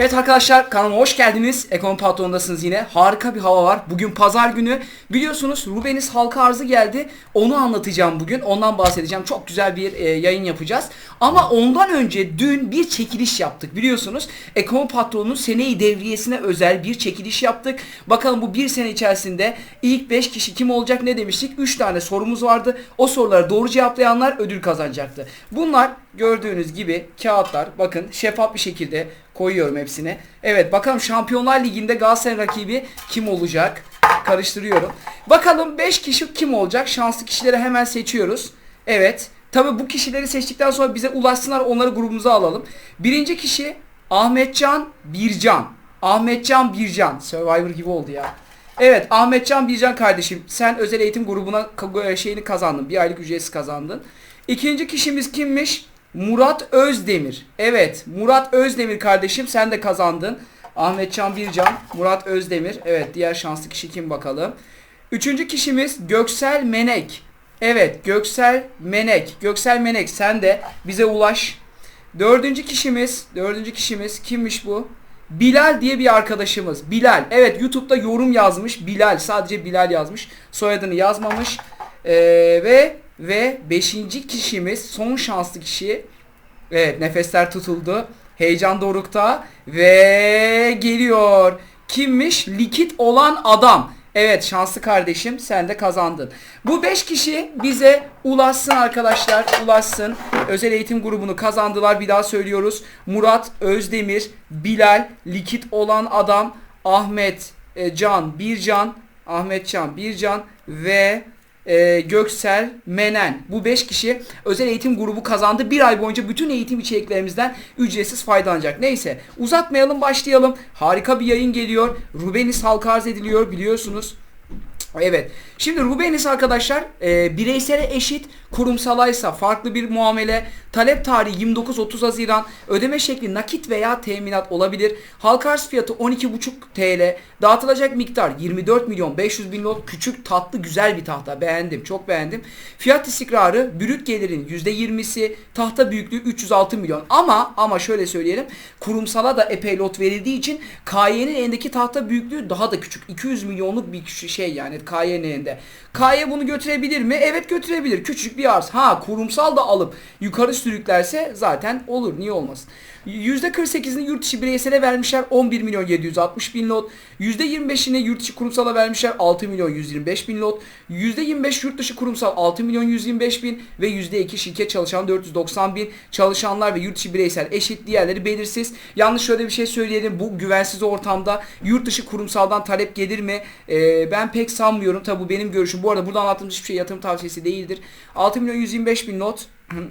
Evet arkadaşlar kanalıma hoş geldiniz. Ekonomi patronundasınız yine. Harika bir hava var. Bugün pazar günü. Biliyorsunuz Rubeniz halka arzı geldi. Onu anlatacağım bugün. Ondan bahsedeceğim. Çok güzel bir e, yayın yapacağız. Ama ondan önce dün bir çekiliş yaptık. Biliyorsunuz Ekonomi patronunun seneyi devriyesine özel bir çekiliş yaptık. Bakalım bu bir sene içerisinde ilk 5 kişi kim olacak ne demiştik? 3 tane sorumuz vardı. O soruları doğru cevaplayanlar ödül kazanacaktı. Bunlar gördüğünüz gibi kağıtlar. Bakın şeffaf bir şekilde koyuyorum hepsine. Evet bakalım Şampiyonlar Ligi'nde Galatasaray rakibi kim olacak? Karıştırıyorum. Bakalım 5 kişi kim olacak? Şanslı kişileri hemen seçiyoruz. Evet. Tabi bu kişileri seçtikten sonra bize ulaşsınlar onları grubumuza alalım. Birinci kişi Ahmetcan Bircan. Ahmetcan Bircan. Survivor gibi oldu ya. Evet Ahmetcan Bircan kardeşim sen özel eğitim grubuna şeyini kazandın. Bir aylık ücretsiz kazandın. İkinci kişimiz kimmiş? Murat Özdemir. Evet Murat Özdemir kardeşim sen de kazandın. Ahmetcan Bircan, Murat Özdemir. Evet diğer şanslı kişi kim bakalım. Üçüncü kişimiz Göksel Menek. Evet Göksel Menek. Göksel Menek sen de bize ulaş. Dördüncü kişimiz, dördüncü kişimiz kimmiş bu? Bilal diye bir arkadaşımız. Bilal. Evet YouTube'da yorum yazmış. Bilal. Sadece Bilal yazmış. Soyadını yazmamış. Ee, ve ve beşinci kişimiz son şanslı kişi. Evet nefesler tutuldu. Heyecan dorukta ve geliyor. Kimmiş? Likit olan adam. Evet şanslı kardeşim sen de kazandın. Bu 5 kişi bize ulaşsın arkadaşlar ulaşsın. Özel eğitim grubunu kazandılar bir daha söylüyoruz. Murat Özdemir, Bilal, Likit olan adam, Ahmet e, Can, Bircan, Ahmet Can, Bircan ve e, Göksel, Menen. Bu 5 kişi özel eğitim grubu kazandı. Bir ay boyunca bütün eğitim içeriklerimizden ücretsiz faydalanacak. Neyse uzatmayalım başlayalım. Harika bir yayın geliyor. Rubenis halka arz ediliyor biliyorsunuz. Evet. Şimdi Rubenis arkadaşlar e, bireysele eşit, kurumsalaysa farklı bir muamele, talep tarihi 29-30 Haziran, ödeme şekli nakit veya teminat olabilir. Halka arz fiyatı 12,5 TL, dağıtılacak miktar 24 milyon 500 bin lot, küçük tatlı güzel bir tahta beğendim, çok beğendim. Fiyat istikrarı, brüt gelirin %20'si, tahta büyüklüğü 306 milyon ama ama şöyle söyleyelim, kurumsala da epey lot verildiği için KY'nin elindeki tahta büyüklüğü daha da küçük. 200 milyonluk bir şey yani KY'nin elinde. KY bunu götürebilir mi? Evet götürebilir. Küçük bir arz. Ha kurumsal da alıp yukarı sürüklerse zaten olur. Niye olmasın? %48'ini yurt içi bireysele vermişler 11 milyon 760 bin lot. %25'ini yurt içi kurumsala vermişler 6 milyon 125 bin lot. %25 yurt dışı kurumsal 6 milyon 125 bin ve %2 şirket çalışan 490 bin. Çalışanlar ve yurt içi bireysel eşit diğerleri belirsiz. Yalnız şöyle bir şey söyleyelim bu güvensiz ortamda yurt dışı kurumsaldan talep gelir mi? Ee, ben pek sanmıyorum. Tabi bu benim görüşüm. Bu arada burada anlattığım hiçbir şey yatırım tavsiyesi değildir. 6 milyon 125 bin not.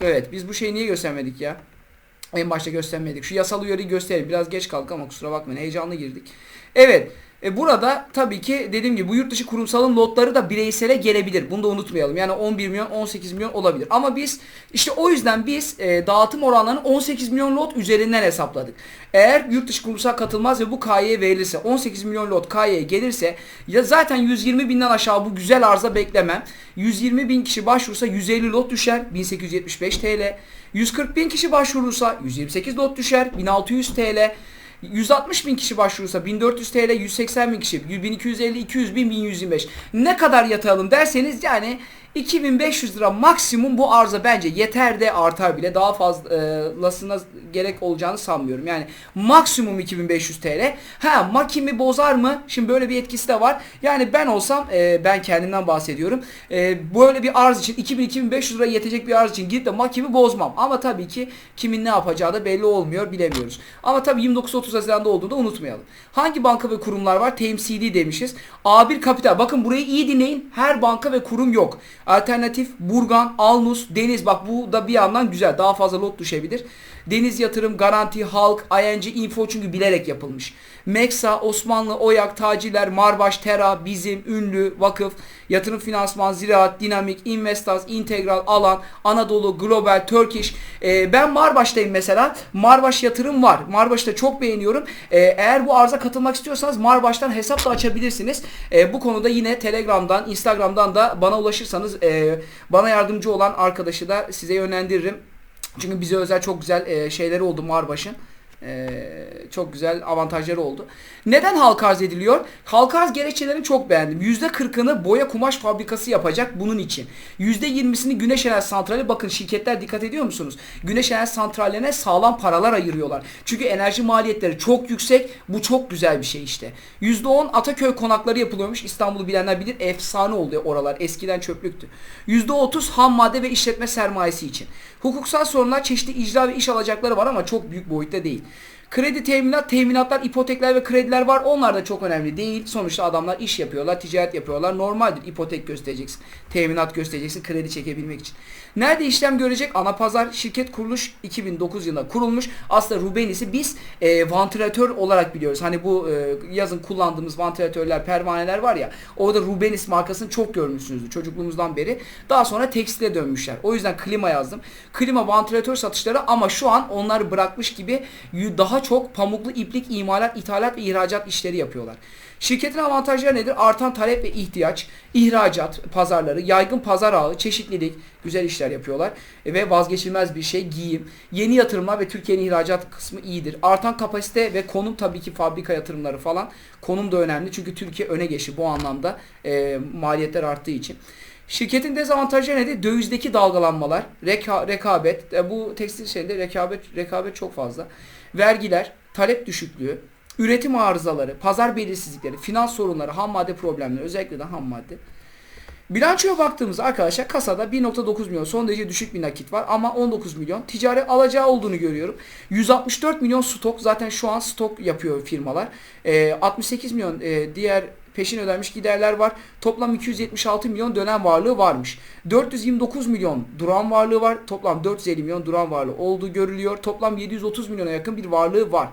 evet biz bu şeyi niye göstermedik ya? En başta göstermedik. Şu yasal uyarıyı gösterelim. Biraz geç kaldık ama kusura bakmayın. Heyecanlı girdik. Evet. E burada tabii ki dediğim gibi bu yurt dışı kurumsalın lotları da bireysele gelebilir. Bunu da unutmayalım. Yani 11 milyon 18 milyon olabilir. Ama biz işte o yüzden biz e, dağıtım oranlarını 18 milyon lot üzerinden hesapladık. Eğer yurt dışı kurumsal katılmaz ve bu KY'ye verilirse 18 milyon lot KY'ye gelirse ya zaten 120 binden aşağı bu güzel arıza beklemem. 120 bin kişi başvursa 150 lot düşer 1875 TL. 140 bin kişi başvurursa 128 lot düşer 1600 TL. 160 bin kişi başvurursa 1400 TL, 180 bin kişi 1250, 200 bin, 1125. Ne kadar yatıralım derseniz yani 2500 lira maksimum bu arıza bence yeter de artar bile daha fazlasına gerek olacağını sanmıyorum. Yani maksimum 2500 TL. Ha makimi bozar mı? Şimdi böyle bir etkisi de var. Yani ben olsam e, ben kendimden bahsediyorum. E, böyle bir arz için 2000-2500 lira yetecek bir arz için gidip de makimi bozmam. Ama tabii ki kimin ne yapacağı da belli olmuyor bilemiyoruz. Ama tabii 29-30 Haziran'da olduğunu da unutmayalım. Hangi banka ve kurumlar var? Temsili demişiz. A1 Kapital. Bakın burayı iyi dinleyin. Her banka ve kurum yok. Alternatif, Burgan, Alnus, Deniz. Bak bu da bir yandan güzel. Daha fazla lot düşebilir. Deniz Yatırım, Garanti, Halk, ING, Info çünkü bilerek yapılmış. Meksa, Osmanlı, Oyak, Taciler, Marbaş, Tera, Bizim, Ünlü, Vakıf, Yatırım Finansman, Ziraat, Dinamik, Investaz, Integral, Alan, Anadolu, Global, Turkish. Ee, ben Marbaş'tayım mesela. Marbaş yatırım var. Marbaş'ı da çok beğeniyorum. Ee, eğer bu arıza katılmak istiyorsanız Marbaş'tan hesap da açabilirsiniz. Ee, bu konuda yine Telegram'dan, Instagram'dan da bana ulaşırsanız e, bana yardımcı olan arkadaşı da size yönlendiririm. Çünkü bize özel çok güzel e, şeyleri oldu Marbaş'ın. Ee, çok güzel avantajları oldu. Neden halka arz ediliyor? Halka arz gerekçelerini çok beğendim. %40'ını boya kumaş fabrikası yapacak bunun için. %20'sini güneş enerji santrali bakın şirketler dikkat ediyor musunuz? Güneş enerji santrallerine sağlam paralar ayırıyorlar. Çünkü enerji maliyetleri çok yüksek. Bu çok güzel bir şey işte. %10 Ataköy konakları yapılıyormuş. İstanbul'u bilenler bilir. Efsane oldu oralar. Eskiden çöplüktü. %30 ham madde ve işletme sermayesi için. Hukuksal sorunlar çeşitli icra ve iş alacakları var ama çok büyük boyutta değil. Kredi teminat, teminatlar, ipotekler ve krediler var. Onlar da çok önemli değil. Sonuçta adamlar iş yapıyorlar, ticaret yapıyorlar. Normaldir. İpotek göstereceksin, teminat göstereceksin kredi çekebilmek için. Nerede işlem görecek? Ana pazar şirket kuruluş 2009 yılında kurulmuş. Aslında Rubenis'i biz e, vantilatör olarak biliyoruz. Hani bu e, yazın kullandığımız vantilatörler, pervaneler var ya. Orada Rubenis markasını çok görmüşsünüzdür çocukluğumuzdan beri. Daha sonra tekstile dönmüşler. O yüzden klima yazdım. Klima vantilatör satışları ama şu an onları bırakmış gibi daha çok pamuklu iplik imalat, ithalat ve ihracat işleri yapıyorlar. Şirketin avantajları nedir? Artan talep ve ihtiyaç, ihracat pazarları, yaygın pazar ağı, çeşitlilik, güzel işler yapıyorlar. E, ve vazgeçilmez bir şey giyim. Yeni yatırımlar ve Türkiye'nin ihracat kısmı iyidir. Artan kapasite ve konum tabii ki fabrika yatırımları falan. Konum da önemli çünkü Türkiye öne geçti bu anlamda e, maliyetler arttığı için. Şirketin dezavantajları nedir? Dövizdeki dalgalanmalar, reka, rekabet, e, bu tekstil şeyinde rekabet rekabet çok fazla. Vergiler, talep düşüklüğü, üretim arızaları, pazar belirsizlikleri, finans sorunları, ham madde problemleri, özellikle de ham madde. Bilançoya baktığımızda arkadaşlar kasada 1.9 milyon son derece düşük bir nakit var ama 19 milyon ticari alacağı olduğunu görüyorum. 164 milyon stok zaten şu an stok yapıyor firmalar. E, 68 milyon e, diğer peşin ödenmiş giderler var. Toplam 276 milyon dönem varlığı varmış. 429 milyon duran varlığı var. Toplam 450 milyon duran varlığı olduğu görülüyor. Toplam 730 milyona yakın bir varlığı var.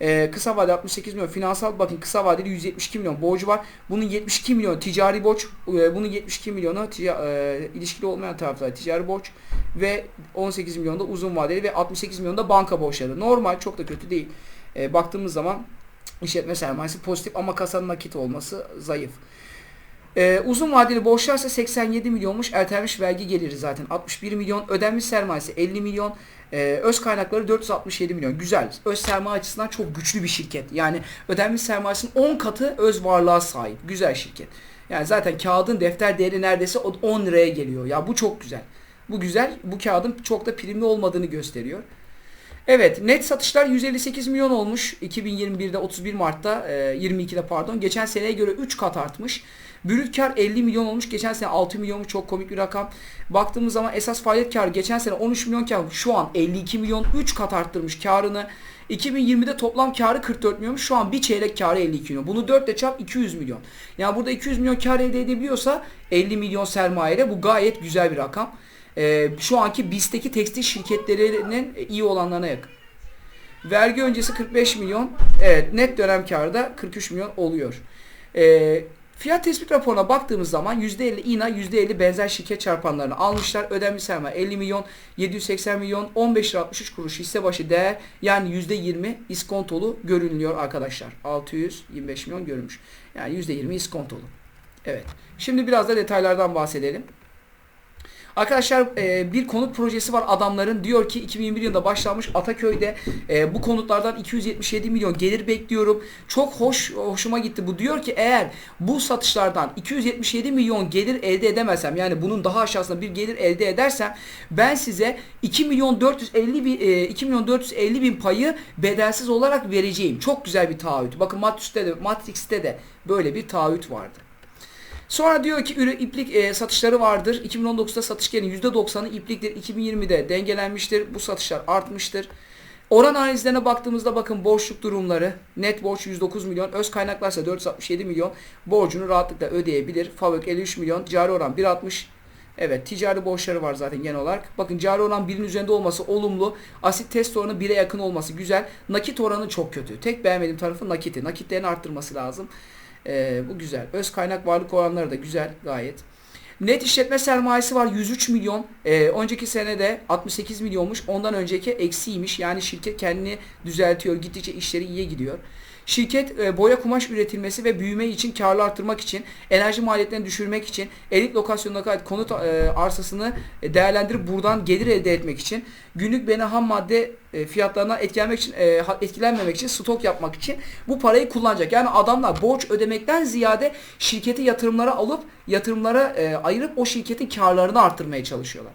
Ee, kısa vade 68 milyon finansal bakın kısa vadeli 172 milyon borcu var. Bunun 72 milyon ticari borç, e, bunun 72 milyonu tica, e, ilişkili olmayan taraflar ticari borç ve 18 milyon da uzun vadeli ve 68 milyon da banka borçları. Normal çok da kötü değil. E, baktığımız zaman işletme sermayesi pozitif ama kasanın nakit olması zayıf. Ee, uzun vadeli borçlarsa 87 milyonmuş. Ertelmiş vergi geliri zaten 61 milyon. Ödenmiş sermayesi 50 milyon. Ee, öz kaynakları 467 milyon. Güzel. Öz sermaye açısından çok güçlü bir şirket. Yani ödenmiş sermayesinin 10 katı öz varlığa sahip. Güzel şirket. Yani zaten kağıdın defter değeri neredeyse 10 liraya geliyor. Ya bu çok güzel. Bu güzel. Bu kağıdın çok da primli olmadığını gösteriyor. Evet net satışlar 158 milyon olmuş 2021'de 31 Mart'ta e, 22'de pardon geçen seneye göre 3 kat artmış. Brüt kar 50 milyon olmuş geçen sene 6 milyon çok komik bir rakam. Baktığımız zaman esas faaliyet karı geçen sene 13 milyon kar şu an 52 milyon 3 kat arttırmış karını. 2020'de toplam karı 44 milyon. Şu an bir çeyrek karı 52 milyon. Bunu 4 ile çarp 200 milyon. Yani burada 200 milyon kar elde edebiliyorsa 50 milyon sermayeyle bu gayet güzel bir rakam e, şu anki BIS'teki tekstil şirketlerinin iyi olanlarına yakın. Vergi öncesi 45 milyon. Evet net dönem karı da 43 milyon oluyor. E, fiyat tespit raporuna baktığımız zaman %50 INA %50 benzer şirket çarpanlarını almışlar. Ödenmiş sermaye 50 milyon 780 milyon 15 lira 63 kuruş hisse başı değer yani %20 iskontolu görünüyor arkadaşlar. 625 milyon görünmüş. Yani %20 iskontolu. Evet. Şimdi biraz da detaylardan bahsedelim. Arkadaşlar e, bir konut projesi var adamların. Diyor ki 2021 yılında başlanmış Ataköy'de e, bu konutlardan 277 milyon gelir bekliyorum. Çok hoş hoşuma gitti. Bu diyor ki eğer bu satışlardan 277 milyon gelir elde edemezsem yani bunun daha aşağısında bir gelir elde edersem ben size 2 milyon 450 bin, e, 2 milyon 450 bin payı bedelsiz olarak vereceğim. Çok güzel bir taahhüt. Bakın Matrix'te de, Matrix'te de böyle bir taahhüt vardı. Sonra diyor ki ürün iplik e, satışları vardır. 2019'da satış gelin %90'ı ipliktir. 2020'de dengelenmiştir. Bu satışlar artmıştır. Oran analizlerine baktığımızda bakın borçluk durumları. Net borç 109 milyon. Öz kaynaklarsa 467 milyon. Borcunu rahatlıkla ödeyebilir. Favök 53 milyon. Cari oran 1.60. Evet ticari borçları var zaten genel olarak. Bakın cari oran 1'in üzerinde olması olumlu. Asit test oranı 1'e yakın olması güzel. Nakit oranı çok kötü. Tek beğenmediğim tarafı nakiti. Nakitlerini arttırması lazım. E, bu güzel. Öz kaynak varlık oranları da güzel gayet. Net işletme sermayesi var 103 milyon. E, önceki senede 68 milyonmuş. Ondan önceki eksiymiş. Yani şirket kendini düzeltiyor. Gittikçe işleri iyiye gidiyor. Şirket e, boya kumaş üretilmesi ve büyüme için karlı arttırmak için, enerji maliyetlerini düşürmek için, elit lokasyonuna ait konut e, arsasını e, değerlendirip buradan gelir elde etmek için, günlük beni ham madde fiyatlarına etkilenmek için etkilenmemek için stok yapmak için bu parayı kullanacak. Yani adamlar borç ödemekten ziyade şirketi yatırımlara alıp yatırımlara ayırıp o şirketin karlarını arttırmaya çalışıyorlar.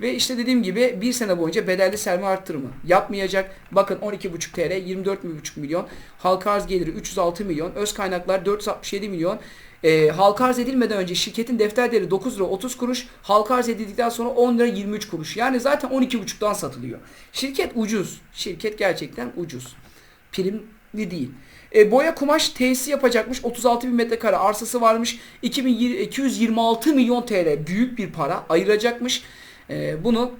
Ve işte dediğim gibi bir sene boyunca bedelli sermaye arttırımı yapmayacak. Bakın 12,5 TL 24,5 milyon. Halka arz geliri 306 milyon. Öz kaynaklar 467 milyon. E, halka arz edilmeden önce şirketin defter değeri 9 lira 30 kuruş. Halka arz edildikten sonra 10 lira 23 kuruş. Yani zaten 12,5'dan satılıyor. Şirket ucuz. Şirket gerçekten ucuz. Primli değil. E, boya kumaş tesisi yapacakmış. 36 bin metrekare arsası varmış. 2020, 226 milyon TL büyük bir para ayıracakmış. E, bunu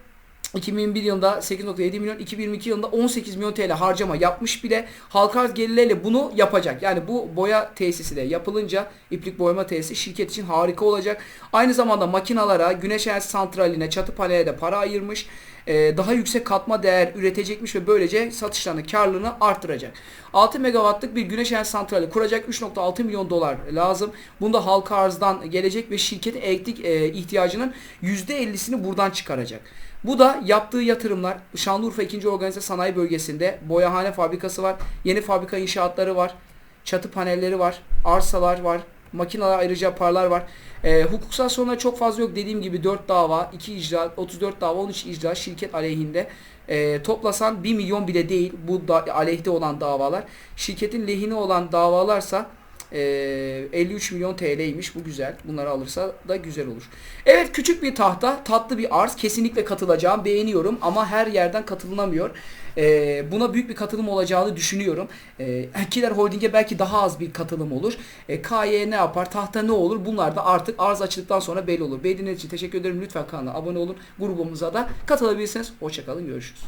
2021 yılında 8.7 milyon, 2022 yılında 18 milyon TL harcama yapmış bile. Halka arz gelirleriyle bunu yapacak. Yani bu boya tesisi de yapılınca iplik boyama tesisi şirket için harika olacak. Aynı zamanda makinalara, güneş enerji santraline, çatı paneline de para ayırmış. Ee, daha yüksek katma değer üretecekmiş ve böylece satışlarını, karlılığını arttıracak. 6 megawattlık bir güneş enerji santrali kuracak 3.6 milyon dolar lazım. Bunda halka arzdan gelecek ve şirketin elektrik e, ihtiyacının %50'sini buradan çıkaracak. Bu da yaptığı yatırımlar Şanlıurfa 2. Organize Sanayi Bölgesi'nde boyahane fabrikası var. Yeni fabrika inşaatları var. Çatı panelleri var. Arsalar var. Makineler ayrıca parlar var. Ee, hukuksal sorunlar çok fazla yok. Dediğim gibi 4 dava, 2 icra, 34 dava, 13 icra şirket aleyhinde. Ee, toplasan 1 milyon bile değil bu da, aleyhte olan davalar. Şirketin lehine olan davalarsa ee, 53 milyon TL'ymiş. Bu güzel. Bunları alırsa da güzel olur. Evet küçük bir tahta. Tatlı bir arz. Kesinlikle katılacağım. Beğeniyorum ama her yerden katılınamıyor. Ee, buna büyük bir katılım olacağını düşünüyorum. Ee, Kiler Holding'e belki daha az bir katılım olur. Ee, KY ne yapar? Tahta ne olur? Bunlar da artık arz açıldıktan sonra belli olur. Beğendiğiniz için teşekkür ederim. Lütfen kanala abone olun. Grubumuza da katılabilirsiniz. Hoşçakalın. Görüşürüz.